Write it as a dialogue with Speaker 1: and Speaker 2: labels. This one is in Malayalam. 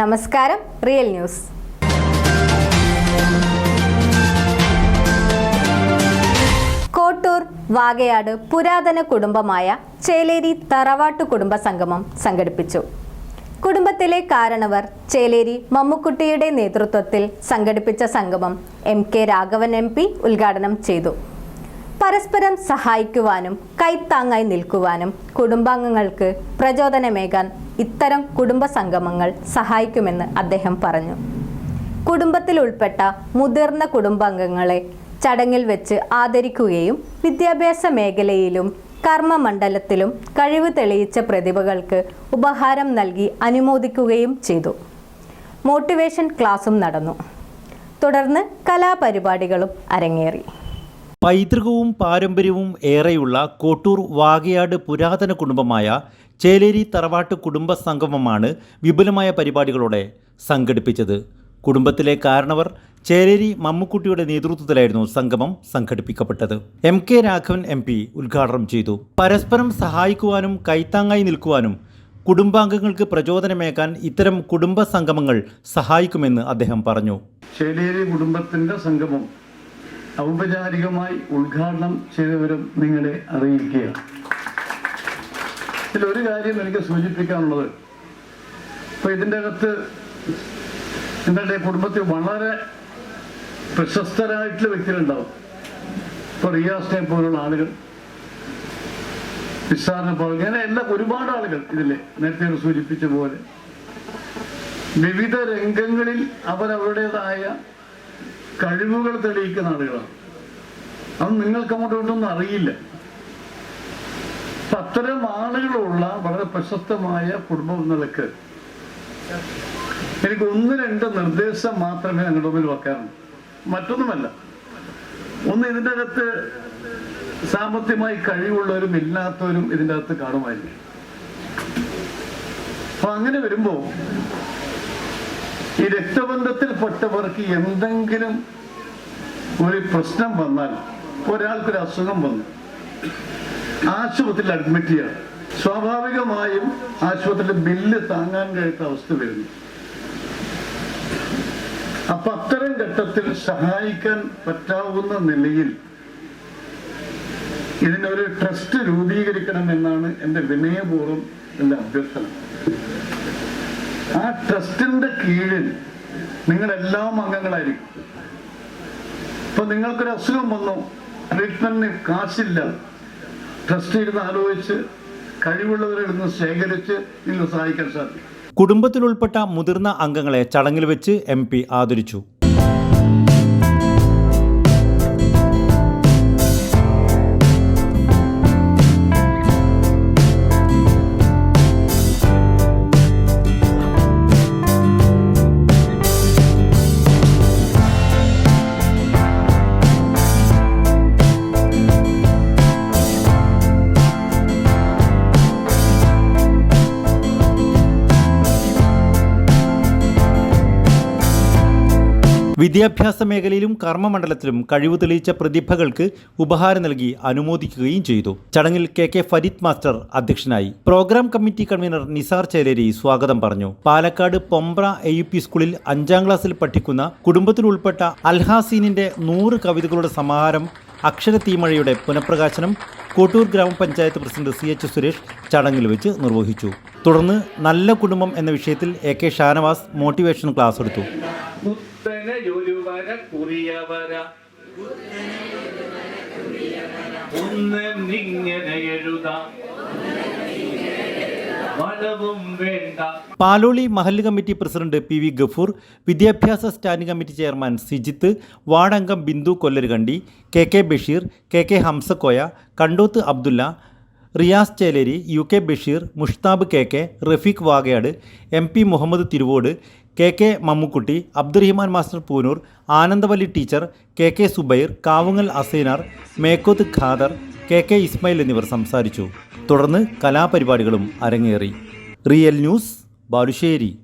Speaker 1: നമസ്കാരം റിയൽ ന്യൂസ്. കോട്ടൂർ വാകയാട് പുരാതന കുടുംബമായ ചേലേരി തറവാട്ടു കുടുംബ സംഗമം സംഘടിപ്പിച്ചു. കുടുംബത്തിലെ കാരണവർ ചേലേരി മമ്മുക്കുട്ടിയുടെ നേതൃത്വത്തിൽ സംഘടിപ്പിച്ച സംഗമം M K Raghavan M P ഉദ്ഘാടനം ചെയ്തു. പരസ്പരം സഹായിക്കുവാനും കൈത്താങ്ങായി നിൽക്കുവാനും കുടുംബാംഗങ്ങൾക്ക് പ്രചോദനമേകാൻ ഇത്തരം കുടുംബ സംഗമങ്ങൾ സഹായിക്കുമെന്ന് അദ്ദേഹം പറഞ്ഞു. കുടുംബത്തിൽ ഉൾപ്പെട്ട മുതിർന്ന കുടുംബാംഗങ്ങളെ ചടങ്ങിൽ വെച്ച് ആദരിക്കുകയും വിദ്യാഭ്യാസ മേഖലയിലും കർമ്മമണ്ഡലത്തിലും കഴിവ് തെളിയിച്ച പ്രതിഭകൾക്ക് ഉപഹാരം നൽകി അനുമോദിക്കുകയും ചെയ്തു. മോട്ടിവേഷൻ ക്ലാസും നടന്നു. തുടർന്ന് കലാപരിപാടികളും അരങ്ങേറി.
Speaker 2: പൈതൃകവും പാരമ്പര്യവും ഏറെയുള്ള കോട്ടൂർ വാകയാട് പുരാതന കുടുംബമായ ചേലേരി തറവാട്ട് കുടുംബ സംഗമമാണ് വിപുലമായ പരിപാടികളോടെ സംഘടിപ്പിച്ചത്. കുടുംബത്തിലെ കാരണവർ ചേലേരി മമ്മുക്കുട്ടിയുടെ നേതൃത്വത്തിലായിരുന്നു സംഗമം സംഘടിപ്പിക്കപ്പെട്ടത്. M K Raghavan M P ഉദ്ഘാടനം ചെയ്തു. പരസ്പരം സഹായിക്കുവാനും കൈത്താങ്ങായി നിൽക്കുവാനും കുടുംബാംഗങ്ങൾക്ക് പ്രചോദനമേകാൻ ഇത്തരം കുടുംബ സംഗമങ്ങൾ സഹായിക്കുമെന്ന് അദ്ദേഹം പറഞ്ഞു.
Speaker 3: ചേലേരി കുടുംബത്തിന്റെ സംഗമം ഔപചാരികമായി ഉദ്ഘാടനം ചെയ്തവരും നിങ്ങളെ അറിയിക്കുക ഇതിലൊരു കാര്യം എനിക്ക് സൂചിപ്പിക്കാനുള്ളത്. ഇപ്പൊ ഇതിന്റെ അകത്ത് നിങ്ങളുടെ കുടുംബത്തിൽ വളരെ പ്രശസ്തരായിട്ടുള്ള വ്യക്തികളുണ്ടാവും. ഇപ്പൊ റിയാസിനെ പോലുള്ള ആളുകൾ നിസ്സാറിനെ പോലെ അങ്ങനെ എല്ലാ ഒരുപാട് ആളുകൾ ഇതിലെ നേരത്തെ സൂചിപ്പിച്ച പോലെ വിവിധ രംഗങ്ങളിൽ അവരവരുടേതായ കഴിവുകൾ തെളിയിക്കുന്ന ആളുകളാണ്. അത് നിങ്ങൾക്ക് അങ്ങോട്ടൊന്നും അറിയില്ല. അപ്പൊ അത്തരം ആളുകളുള്ള വളരെ പ്രശസ്തമായ കുടുംബം നിലയ്ക്ക് എനിക്ക് ഒന്ന് രണ്ട് നിർദ്ദേശം മാത്രമേ ഞങ്ങളുടെ മുമ്പിൽ വെക്കാറുള്ളൂ. മറ്റൊന്നുമല്ല. ഒന്ന് ഇതിന്റെ അകത്ത് സാമ്പത്തികമായി കഴിവുള്ളവരും ഇല്ലാത്തവരും ഇതിന്റെ അകത്ത് കാണുമായിരിക്കും. അപ്പൊ അങ്ങനെ വരുമ്പോ ഈ രക്തബന്ധത്തിൽപ്പെട്ടവർക്ക് എന്തെങ്കിലും ഒരു പ്രശ്നം വന്നാൽ ഒരാൾക്കൊരു അസുഖം വന്നു ആശുപത്രിയിൽ അഡ്മിറ്റ് ചെയ്യണം സ്വാഭാവികമായും ആശുപത്രിയിലെ ബില്ല് താങ്ങാൻ കഴിയാത്ത അവസ്ഥ വരുന്നു. അപ്പൊ അത്തരം ഘട്ടത്തിൽ സഹായിക്കാൻ പറ്റാവുന്ന നിലയിൽ ഇതിനൊരു ട്രസ്റ്റ് രൂപീകരിക്കണം എന്നാണ് എന്റെ വിനയപൂർവം എന്റെ അഭ്യർത്ഥന. ആ ട്രസ്റ്റിന്റെ കീഴിൽ നിങ്ങളെല്ലാം അംഗങ്ങളായിരിക്കും. ഇപ്പൊ നിങ്ങൾക്കൊരു അസുഖം വന്നു ട്രീറ്റ്മെന്റിന് കാശില്ല. ട്രസ്റ്റ് ഇരുന്ന് ആലോചിച്ച് കഴിവുള്ളവരെ ഇരുന്ന് ശേഖരിച്ച് നിങ്ങൾ സഹായിക്കാൻ സാധിക്കും.
Speaker 2: കുടുംബത്തിലുൾപ്പെട്ട മുതിർന്ന അംഗങ്ങളെ ചടങ്ങിൽ വെച്ച് എം ആദരിച്ചു. വിദ്യാഭ്യാസ മേഖലയിലും കർമ്മമണ്ഡലത്തിലും കഴിവ് തെളിയിച്ച പ്രതിഭകൾക്ക് ഉപഹാരം നൽകി അനുമോദിക്കുകയും ചെയ്തു. ചടങ്ങിൽ കെ കെ ഫരീദ് മാസ്റ്റർ അധ്യക്ഷനായി. Programme committee convener Nisar Cheleri സ്വാഗതം പറഞ്ഞു. Palakkad Pombra A U P സ്കൂളിൽ അഞ്ചാം ക്ലാസ്സിൽ പഠിക്കുന്ന കുടുംബത്തിലുൾപ്പെട്ട അൽഹാസീനിന്റെ നൂറ് കവിതകളുടെ സമാഹാരം അക്ഷര തീമഴയുടെ പുനഃപ്രകാശനം കോട്ടൂർ ഗ്രാമപഞ്ചായത്ത് പ്രസിഡന്റ് സി എച്ച് സുരേഷ് ചടങ്ങിൽ വെച്ച് നിർവഹിച്ചു. തുടർന്ന് നല്ല കുടുംബം എന്ന വിഷയത്തിൽ A K Shanavas motivation class എടുത്തു.
Speaker 4: എഴുതാം.
Speaker 2: പാലോളി മഹല്ല് committee president P V Gafoor വിദ്യാഭ്യാസ standing committee chairman Sijith വാർഡംഗം Bindu Kollarukandi K K Basheer K K Hamzakoya Kandoth Abdulla Riyas Cheleri U K Basheer Mushtab K K Rafeeq Vagayad M P Muhammad Thiruvode K K Mammukutty Abdurahiman master Poonoor Anandavalli teacher K K Subair Kavungal Asainar Mekkoth Khader K K Ismail എന്നിവർ സംസാരിച്ചു. തുടർന്ന് കലാപരിപാടികളും അരങ്ങേറി. Real news Balussery.